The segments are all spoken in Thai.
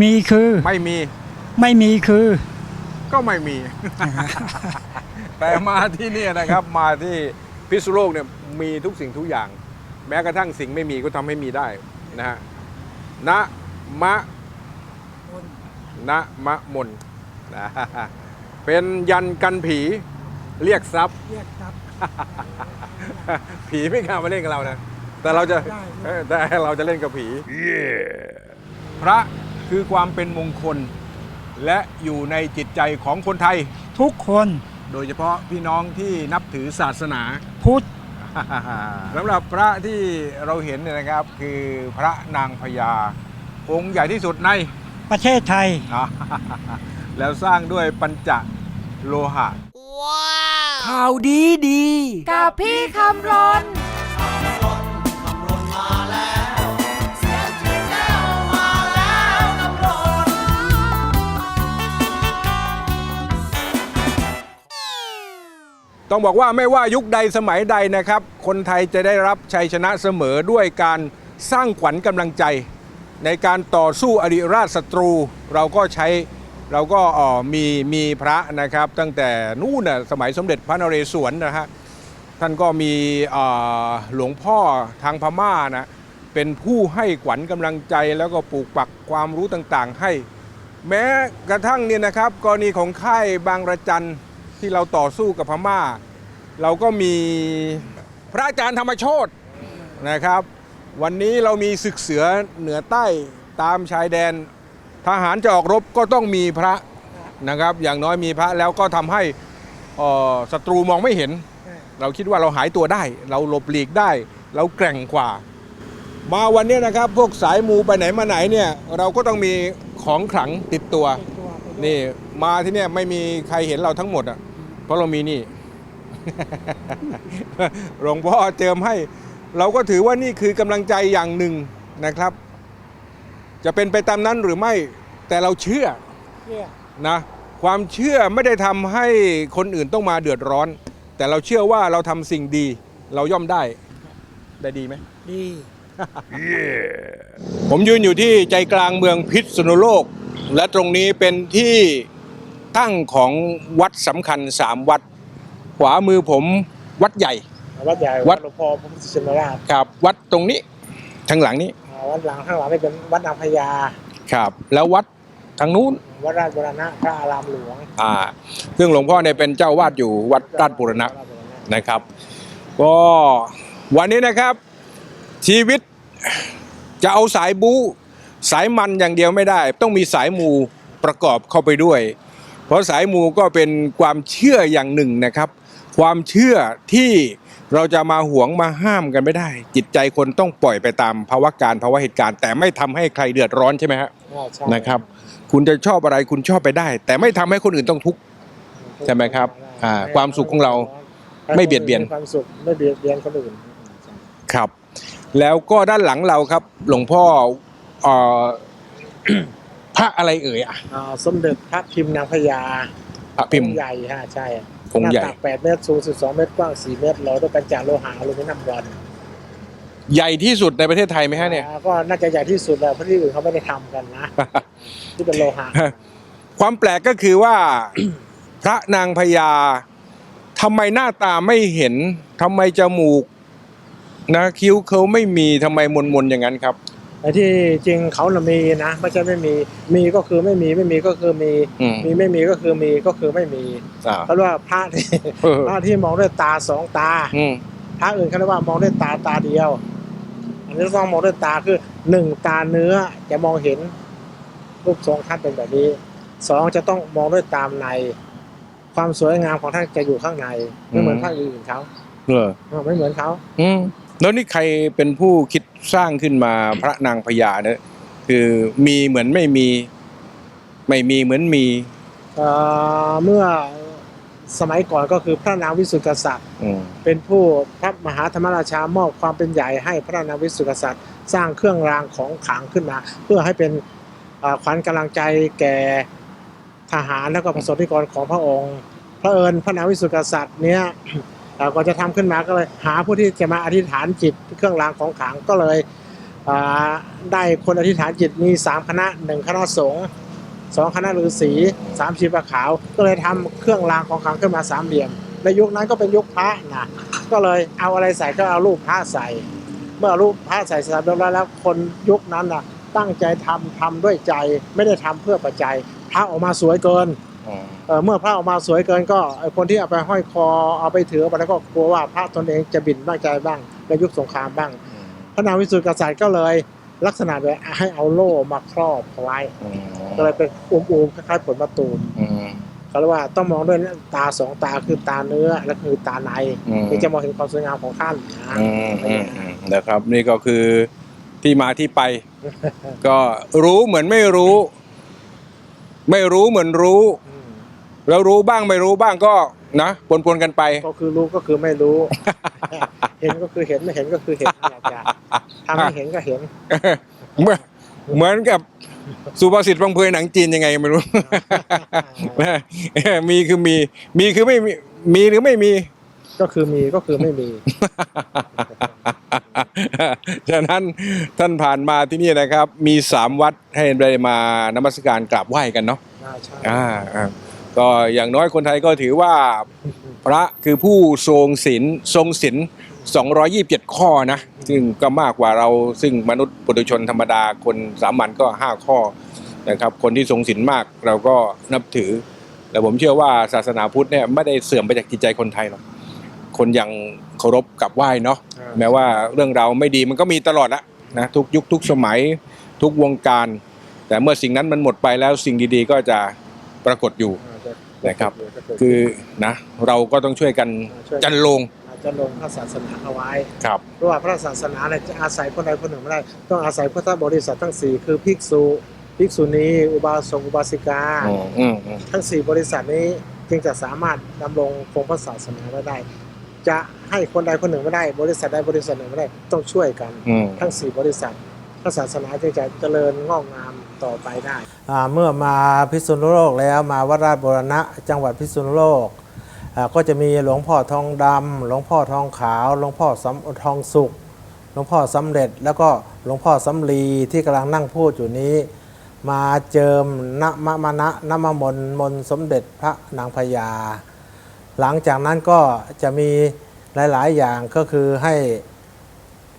มีคือไม่มีไม่มีคือ ก็ไม่มี แต่มาที่เนี่ยนะครับ มาที่พิษณุโลกเนี่ยมีทุกสิ่งทุกอย่าง แม้กระทั่งสิ่งไม่มีก็ทำให้มีได้นะฮะนะมะนะมะมนนะเป็นยันกันผีเรียกทรัพย์ เรียกครับผีไม่กล้ามาเล่นกับเรานะ แต่เราจะได้เออแต่เราจะเล่นกับผี พระ คือความเป็นมงคล และอยู่ในจิตใจของคนไทย ทุกคน โดยเฉพาะพี่น้องที่นับถือศาสนา พุทธสำหรับพระที่เราเห็นเนี่ยนะครับคือพระนางพญาองค์ใหญ่ที่สุดในประเทศไทย แล้วสร้างด้วยปัญจโลหะข่าวดีดี กับพี่คำรน ต้องบอกว่าไม่ว่ายุคใดสมัยใดนะครับ คนไทยจะได้รับชัยชนะเสมอด้วยการสร้างขวัญกำลังใจ ในการต่อสู้อริราชศัตรู เราก็ใช้เราก็ออมีมีพระนะครับ ตั้งแต่นู่นนะสมัยสมเด็จพระนเรศวรนะฮะท่านก็มีหลวงพ่อทางพม่านะเป็นผู้ให้ขวัญกำลังใจแล้วก็ปลูกปักความรู้ต่างๆ ให้ แม้กระทั่งเนี่ยนะครับ กรณีของค่ายบางระจัน ที่เราต่อสู้กับพม่า เราก็มีพระอาจารย์ธรรมโชตนะครับ วันนี้เรามีศึกเสือเหนือใต้ตามชายแดน ทหารจะออกรบก็ต้องมีพระนะครับ อย่างน้อยมีพระแล้วก็ทำให้เอ่อศัตรูมองไม่เห็น เราคิดว่าเราหายตัวได้ เราหลบหลีกได้ เราแกร่งกว่า มาวันนี้นะครับพวกสายมูไปไหนมาไหนเนี่ยเราก็ต้องมีของขลังติดตัวนี่มาที่เนี่ยไม่มีใครเห็นเราทั้งหมดอะ เพราะเรามีนี่ หลวงพ่อเจิมให้ เราก็ถือว่านี่คือกำลังใจอย่างหนึ่งนะครับ จะเป็นไปตามนั้นหรือไม่ แต่เราเชื่อนะ ความเชื่อไม่ได้ทำให้คนอื่นต้องมาเดือดร้อน แต่เราเชื่อว่าเราทำสิ่งดี เราย่อมได้ ได้ดีไหมดี ผมยืนอยู่ที่ใจกลางเมืองพิษณุโลก และตรงนี้เป็นที่ ตั้งของวัดสำคัญสามวัด ขวามือผมวัดใหญ่ วัดใหญ่วัวัด ดหลวงพ่อพระพุทธชินราชครับวัดตรงนี้ทางหลังนี้อ่าวัดหลังข้างหลังนี่เป็นวัดนางพญาครับแล้ววัดทางนู้นวัดราชบุรณะพระอารามหลวงอ่าซึ่งหลวงพ่อเนี่ยเป็นเจ้าวาดอยู่วัดราชบุรณะราชบุรณะ นะครับก็วันนี้นะครับชีวิตจะเอาสายบู๊สายมันอย่างเดียวไม่ได้ ต้องมีสายมูประกอบเข้าไปด้วย เพราะสายมูก็เป็นความเชื่ออย่างหนึ่งนะครับ ความเชื่อที่เราจะมาหวงมาห้ามกันไม่ได้ จิตใจคนต้องปล่อยไปตามภาวะการภาวะเหตุการณ์ แต่ไม่ทำให้ใครเดือดร้อนใช่ไหมฮะอ่าใช่นะครับ คุณจะชอบอะไรคุณชอบไปได้ แต่ไม่ทำให้คนอื่นต้องทุกข์ใช่ไหมครับอ่าความสุขของเราไม่เบียดเบียนความสุขไม่เบียดเบียนคนอื่นครับ แล้วก็ด้านหลังเราครับ หลวงพ่อเอ่อ พระอะไรเอ่ยอะอ่าสมเด็จพระพิมพ์นางพญาพระพิมพ์ องค์ใหญ่ฮะใช่องค์ใหญ่ น้าตัก8เมตรสูง12เมตรกว้าง4เมตรร้อยด้วยกันจากโลหะอลูมิเนียมบอลใหญ่ที่สุดในประเทศไทยไหมฮะเนี่ย อ่าก็น่าจะใหญ่ที่สุดแล้วเพราะที่อื่นเขาไม่ได้ทำกันนะ ที่เป็นโลหะ ความแปลกก็คือว่า พระนางพญาทำไมหน้าตาไม่เห็นทำไมจมูก นะคิ้วเขาไม่มีทำไมมนๆอย่างนั้นครับ แต่ที่จริงเขาน่ะมีนะไม่ใช่ไม่มีมีก็คือไม่มีไม่มีก็คือมีอืม มีไม่มีก็คือมีก็คือไม่มีอ่าเขาเรียกว่าพระที่ เออพระที่มองด้วยตาสองตาอืมพระอื่นเขาเรียกว่ามองด้วยตาตาเดียว อันนี้ต้องมองด้วยตาคือหนึ่งตาเนื้อจะมองเห็นรูปทรงท่านเป็นแบบนี้สองจะต้องมองด้วยตามใน ความสวยงามของท่านจะอยู่ข้างในไม่เหมือนพระอื่นเขา เหรอเออไม่เหมือนเขาอืม แล้วนี่ใครเป็นผู้คิดสร้างขึ้นมาพระนางพญาเนี่ยคือมีเหมือนไม่มี ไม่มีเหมือนมีเอ่อเมื่อสมัยก่อนก็คือพระนางวิสุทธิกษัตริย์ อืมเป็นผู้พระมหาธรรมราชามอบความเป็นใหญ่ให้พระนางวิสุทธิกษัตริย์ สร้างเครื่องรางของขลังขึ้นมา เพื่อให้เป็นเอ่อขวัญกำลังใจแก่ทหารแล้วก็ประสบนิกรของพระองค์พระเอิญพระนางวิสุทธิกษัตริย์เนี้ย เอ่อก็จะทำขึ้นมาก็เลยหาผู้ที่จะมาอธิษฐานจิตเครื่องรางของขลังก็เลยได้คนอธิษฐานจิตมีสามคณะหนึ่งคณะสงฆ์สองคณะฤาษีสามชีพขาว ก็เลยทำเครื่องรางของขลังขึ้นมาสามเหลี่ยมในยุคนั้นก็เป็นยุคพระนะก็เลยเอาอะไรใส่ก็เอารูปพระใส่ เมื่อรูปพระใส่เสร็จเรียบร้อยแล้วคนยุคนั้นน่ะตั้งใจทำทำด้วยใจไม่ได้ทำเพื่อปัจจัยพระออกมาสวยเกิน เอ่อเมื่อพระออกมาสวยเกินก็ไอ้คนที่เอาไปห้อยคอเอาไปถือเอาไปแล้วก็กลัวว่าพระตนเองจะบินบ้างใจบ้างในยุคสงครามบ้าง พระนางวิสุทธิกษัตริย์ก็เลยลักษณะเลยให้เอาโล่มาครอบเอาไว้ก็เลยเป็นอุ้มๆคล้ายๆผลมะตูมเขาเรียกว่าต้องมองด้วยตาสองตาคือตาเนื้อและคือตาในถึงจะมองเห็นความสวยงามของท่านนะนะครับนี่ก็คือที่มาที่ไป ก็รู้เหมือนไม่รู้ ไม่รู้เหมือนรู้อืม แล้วรู้บ้างไม่รู้บ้างก็นะปนๆกันไป ก็คือรู้ก็คือไม่รู้ เห็นก็คือเห็นไม่เห็นก็คือเห็นอยากจะทำให้เห็นก็เห็นเหมือนเหมือนกับสุภาษิตพังเพยหนังจีนยังไงไม่รู้มีคือมี มีคือไม่มีมีหรือไม่มี ก็คือมีก็คือไม่มีฉะนั้นท่านผ่านมาที่นี่นะครับ มีสามวัดให้ได้มานมัสการกราบไหว้กันเนาะน่าใช่อ่าอ่า ก็อย่างน้อยคนไทยก็ถือว่าพระคือผู้ทรงศีลทรงศีล227 ข้อนะ ซึ่งก็มากกว่าเราซึ่งมนุษย์ปุถุชนธรรมดาคนสามัญก็ 5 ข้อนะครับ คนที่ทรงศีลมากเราก็นับถือ แต่ผมเชื่อว่าศาสนาพุทธเนี่ยไม่ได้เสื่อมไปจากจิตใจคนไทยหรอกคนยังเคารพกราบไหว้เนาะแม้ว่าเรื่องราวไม่ดีมันก็มีตลอดอะนะทุกยุคทุกสมัยทุกวงการ แต่เมื่อสิ่งนั้นมันหมดไปแล้วสิ่งดีๆ ก็จะปรากฏอยู่ นะครับ คือนะเราก็ต้องช่วยกันจันลงอาจจะลงพระศาสนาเอาไว้ครับเพราะว่าพระศาสนาเนี่ยจะอาศัยคนใดคนหนึ่งไม่ได้ ต้องอาศัยพุทธบริษัททั้งสี่คือภิกษุภิกษุณีอุบาสกอุบาสิกาอืมอืมอืมทั้งสี่บริษัทนี้จึงจะสามารถดำรงคงพระศาสนาไว้ได้ จะให้คนใดคนหนึ่งไม่ได้ บริษัทใดบริษัทหนึ่งไม่ได้ต้องช่วยกันอืมทั้งสี่บริษัทพระศาสนาจึงจะเจริญงอกงาม ต่อไปได้ เมื่อมาพิษณุโลกแล้วมาวัดราชบูรณะจังหวัดพิษณุโลก ก็จะมีหลวงพ่อทองดำหลวงพ่อทองขาว หลวงพ่อสำทองสุขหลวงพ่อสำเร็จแล้วก็หลวงพ่อสำลีที่กำลังนั่งพูดอยู่นี้ มาเจิมนมะมะนะนมมนต์มนต์สมเด็จพระนางพญาหลังจากนั้นก็จะมีหลาย ๆ อย่างก็คือให้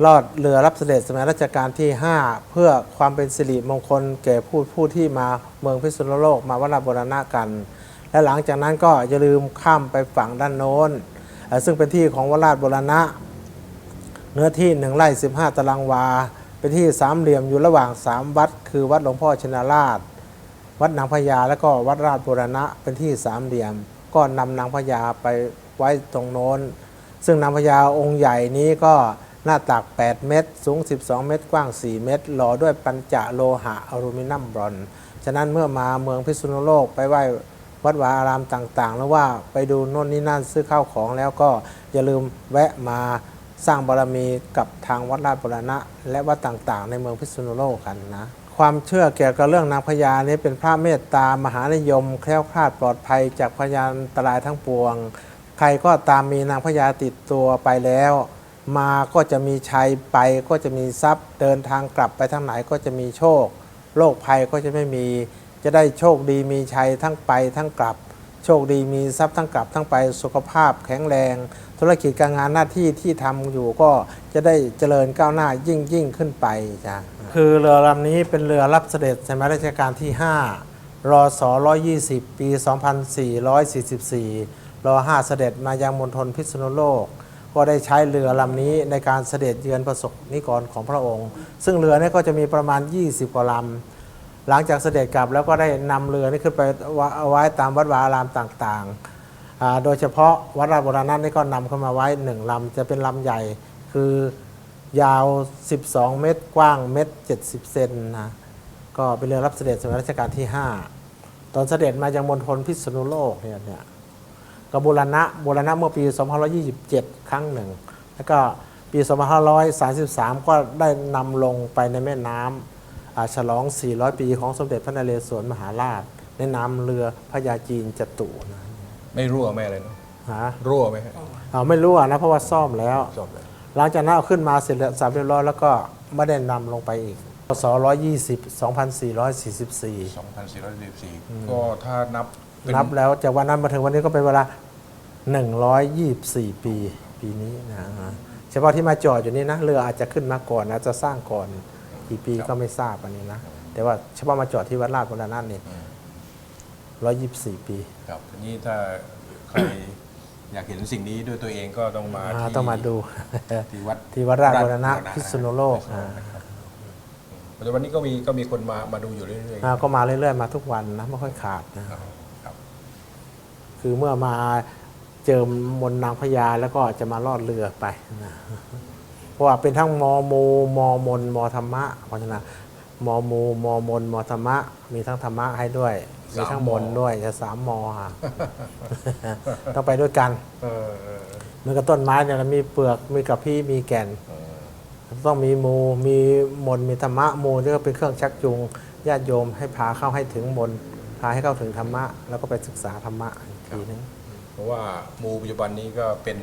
ลอดเรือรับเสด็จสมัยรัชกาลที่ 5 เพื่อความเป็นสิริมงคลแก่ผู้ผู้ที่มาเมืองพิษณุโลกมาวัดราบรณะกัน และหลังจากนั้นก็อย่าลืมข้ามไปฝั่งด้านโน้น ซึ่งเป็นที่ของวัดราชบรณะ เนื้อที่หนึ่งไร่15 ตารางวา เป็นที่สามเหลี่ยมอยู่ระหว่างสามวัด คือวัดหลวงพ่อชนาราช วัดนางพญาและก็วัดราชบูรณะเป็นที่สามเหลี่ยม ก็นำนางพญาไปไว้ตรงโน้น ซึ่งนางพญาองค์ใหญ่นี้ก็ หน้าตัก8 เมตร สูง 12 เมตร กว้าง 4 เมตร หล่อด้วยปัญจโลหะอลูมิเนียมบรอนซ์ ฉะนั้นเมื่อมาเมืองพิษณุโลกไปไหว้วัดวาอารามต่างๆหรือว่าไปดูโน่นนี่นั่นซื้อข้าวของแล้วก็อย่าลืมแวะมาสร้างบารมีกับทางวัดราชบุรณะ และวัดต่างๆ ในเมืองพิษณุโลกกันนะ ความเชื่อเกี่ยวกับเรื่องนางพญานี้เป็นพระเมตตามหานิยม แคล้วคลาดปลอดภัยจากพยานอันตรายทั้งปวง ใครก็ตามมีนางพญาติดตัวไปแล้ว มาก็จะมีชัยไปก็จะมีทรัพย์ เดินทางกลับไปทางไหนก็จะมีโชค โรคภัยก็จะไม่มี จะได้โชคดีมีชัยทั้งไปทั้งกลับ โชคดีมีทรัพย์ทั้งกลับทั้งไปสุขภาพแข็งแรง ธุรกิจการงานหน้าที่ที่ทำอยู่ก็จะได้เจริญก้าวหน้ายิ่งยิ่งขึ้นไปจ้ะคือเรือลำนี้เป็นเรือรับเสด็จสมัยรัชกาลที่ 5รอส120 ปี 2444รอ5เสด็จมายังมณฑลพิษณุโลก ก็ได้ใช้เรือลำนี้ในการเสด็จเยือนประสบนิกรของพระองค์ ซึ่งเรือนี้ก็จะมีประมาณ 20 กว่าลำหลังจากเสด็จกลับแล้วก็ได้นำเรือนี้ขึ้นไปเอาไว้ตามวัดวาอารามต่างๆ โดยเฉพาะวัดราชบุรณะนี่ก็นำเข้ามาไว้หนึ่งลำจะเป็นลำใหญ่คือยาว 12 เมตร กว้างเมตร 70 เซนนะก็เป็นเรือรับเสด็จสมัยรัชกาลที่ 5 ตอนเสด็จมายังมณฑลพิษณุโลกเนี่ย ก็บูรณะบูรณะเมื่อปี 2527 ครั้งหนึ่ง แล้วก็ปี 2533 ก็ได้นำลงไปในแม่น้ำอ่าฉลอง 400 ปีของสมเด็จพระนเรศวรมหาราช ในนามเรือพระยาจีนจตุนะไม่รั่วไม่อะไรเนาะฮะรั่วไหมฮะเอาไม่รู้อะนะเพราะว่าซ่อมแล้ว จบเลยหลังจากนั้นเอาขึ้นมาเสร็จแล้วสามเรียบร้อยแล้วก็ไม่ได้นำลงไปอีกพศ120 2444 2414ก็ถ้านับเป็ นนับแล้วจากวันนั้นมาถึงวันนี้ก็เป็นเวลา 124 ปีปีนี้นะฮะเฉพาะที่มาจอดอยู่นี่นะเรืออาจจะขึ้นมาก่อนนะจะสร้างก่อนกี่ปีก็ไม่ทราบอันนี้นะแต่ว่าเฉพาะมาจอดที่วัดราชบุรณะนี่124ปี ครับทีนี้ถ้าใครอยากเห็นสิ่งนี้ด้วยตัวเองก็ต้องมาอ่าที่ต้องมาดูที่วัดที่วัดราชบุรณะราชบุรณะพิษณุโลกอ่าปัจจุบันนี้ก็มีก็มีคนมามาดูอยู่เรื่อยอ่าก็มาเรื่อยๆมาทุกวันนะไม่ค่อยขาดนะๆ ครับครับคือเมื่อมาเจอมนต์นางพญาแล้วก็จะมาลอดเรือไปนะเพราะว่าเป็นทั้งมอมูมอมนมอธรรมะเพราะฉะนั้นมอมูมอมนมอธรรมะ มีทั้งธรรมะให้ด้วย มีทั้งมนต์ด้วยจะสามมอค่ะต้องไปด้วยกันเออเออเหมือนกับต้นไม้เนี่ยมีเปลือกมีกับพี่มีแก่นต้องมีมูมีมนต์มีธรรมะมูนี่ก็เป็นเครื่องชักจูงญาติโยมให้พาเข้าให้ถึงมนต์พาให้เข้าถึงธรรมะ แล้วก็ไปศึกษาธรรมะ อีกทีนึง เพราะว่ามูปัจจุบันนี้ก็เป็น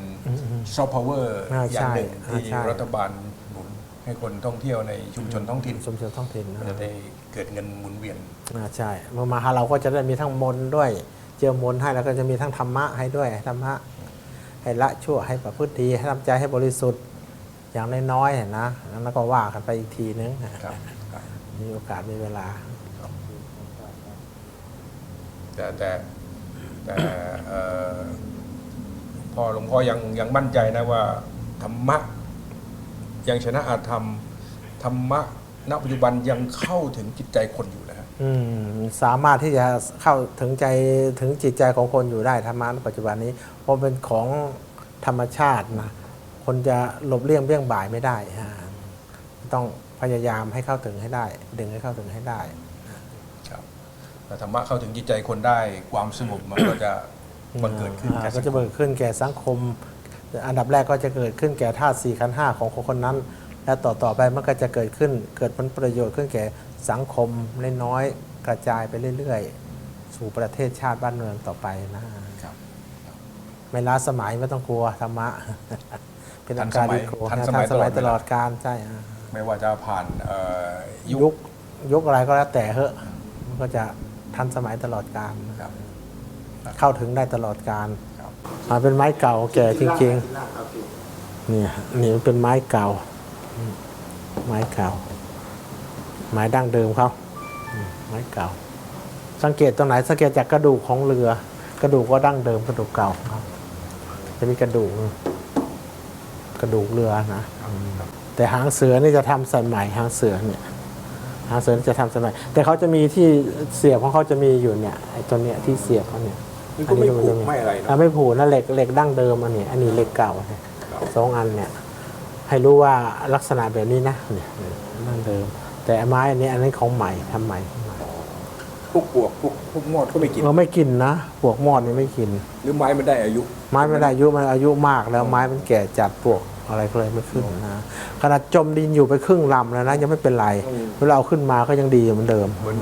ซอฟต์พาวเวอร์อ่าอย่างหนึ่งใช่ที่อ่าใช่ รัฐบาลหนุนให้คนท่องเที่ยวในชุมชนท้องถิ่นชุมชนท้องถิ่นนะจะได้เกิดเงินหมุนเวียน อ่าใช่เมื่อมาหาเราก็จะได้มีทั้งมนต์ด้วย เจอมนต์ให้แล้วก็จะมีทั้งธรรมะให้ด้วยธรรมะให้ละชั่วให้ประพฤติดีให้ทำใจให้บริสุทธิ์อย่างน้อยๆเนี่ยนะแล้วก็ว่ากันไปอีกทีนึงครับครับ มีโอกาสมีเวลา แต่แต่ แต่เอ่อพอหลวงพ่อยังยังมั่นใจนะว่าธรรมะยังชนะอาธรรมธรรมะณปัจจุบันยังเข้าถึงจิตใจคนอยู่นะฮะสามารถที่จะเข้าถึงใจถึงจิตใจของคนอยู่ได้ธรรมะในปัจจุบันนี้ เพราะเป็นของธรรมชาตินะคนจะหลบเลี่ยงเบี้ยงบ่ายไม่ได้ฮะต้องพยายามให้เข้าถึงให้ได้ ดึงให้เข้าถึงให้ได้ แต่ธรรมะเข้าถึงจิตใจคนได้ความสงบมันก็จะบังเกิดขึ้นอ่าแก่ก็จะเกิดขึ้นแก่สังคม อันดับแรกก็จะเกิดขึ้นแก่ธาตุสี่ขันธ์ห้าของคนคนนั้น และต่อต่อไปมันก็จะเกิดขึ้นเกิดผลประโยชน์ขึ้นแก่สังคมน้อยๆกระจายไปเรื่อยๆ สู่ประเทศชาติบ้านเมืองต่อไปนะ ครับ ไม่ล้าสมัยไม่ต้องกลัวธรรมะ เป็นทัอานสการมัยดิโกทันนะสมัทัยนสมัยตตลลออดดเวลาการใช่อ่าไม่ว่าจะผ่านเอ่อยุยุคคยุคอะไรก็แล้วแต่เหอะมันก็จะ ทันสมัยตลอดการครับ เข้าถึงได้ตลอดการครับอ่าเป็นไม้เก่าแก่จริงๆเนี่ยนี่มันเป็นไม้เก่าอืมไม้เก่า ไม้ดั้งเดิมเขาอืมไม้เก่า สังเกตตรงไหนสังเกตจากกระดูกของเรือ กระดูกก็ดั้งเดิมกระดูกเก่าครับจะมีกระดูก กระดูกเรือนะอืมแต่หางเสือนี่จะทำใส่ใหม่หางเสือเนี่ย หางเสือนี่จะทำใส่ใหม่แต่เขาจะมีที่เสียบของเขาจะมีอยู่เนี่ยไอ้ตัวเนี้ยที่เสียบเขาเนี่ยนี่ก็ไม่ผูกไม่อะไรอะนะไม่ผูกนะเหล็กเหล็กดั้งเดิมอันนี้อันนี้เหล็กเก่าเนี่ยครับสองอันเนี่ยให้รู้ว่าลักษณะแบบนี้นะเนี่ยดั้งเดิม แต่ไม้อันนี้อันนี้ของใหม่ทำใหม่พวกปวกพวกพวกมอดก็ไม่กินเราไม่กินนะปลวกมอดนี่ไม่กิน หรือไม้มันได้อายุ ไม้ไม่ได้อายุมันอายุมากแล้วไม้มันแก่จัดปลวก อะไรก็เลยไม่ขึ้นนะขนาดจมดินอยู่ไปครึ่งลำแล้วนะยังไม่เป็นไรเวลาเอาขึ้นมาก็ยังดีอยู่เหมือนเดิมเหมือน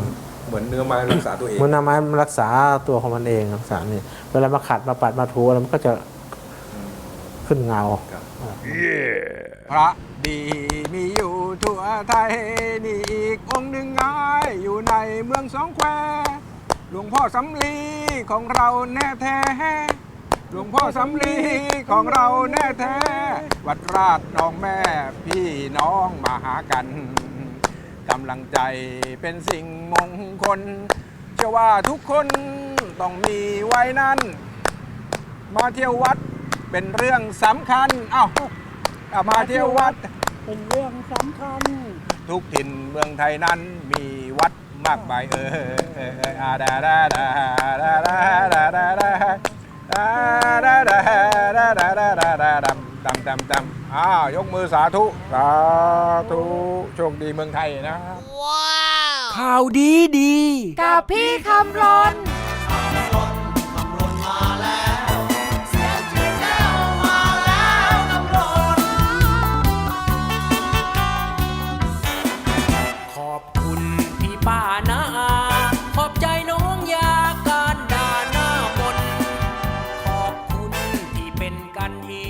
เหมือนเนื้อไม้รักษาตัวเองมันนำไม้มันรักษาตัวของมันเองรักษานี่เวลามาขัดมาปัดมาถูแล้วมันก็จะขึ้นเงาพระดีมีอยู่ทั่วไทยนี่อีกองค์หนึ่งง่ายอยู่ในเมืองสองแควหลวงพ่อสำลีของเราแน่แท้ หลวงพ่อสำลีของเราแน่แท้ วัดราชน้องแม่พี่น้องมาหากันกำลังใจเป็นสิ่งมงคลเชื่อว่าทุกคนต้องมีไว้นั้น มาเที่ยววัดเป็นเรื่องสำคัญ เอ้าเามาเที่ยววัด เป็นเรื่องสำคัญ ทุกถิ่นเมืองไทยนั้นมีวัดมากมายเออเออเอออาดาดาดาดาดาดาดา ดาดาดาดาดาดาดาดำดำดำดำอ้าวยกมือสาธุ สาธุ โชคดีเมืองไทยนะครับ ข่าวดีดี กับพี่คำรน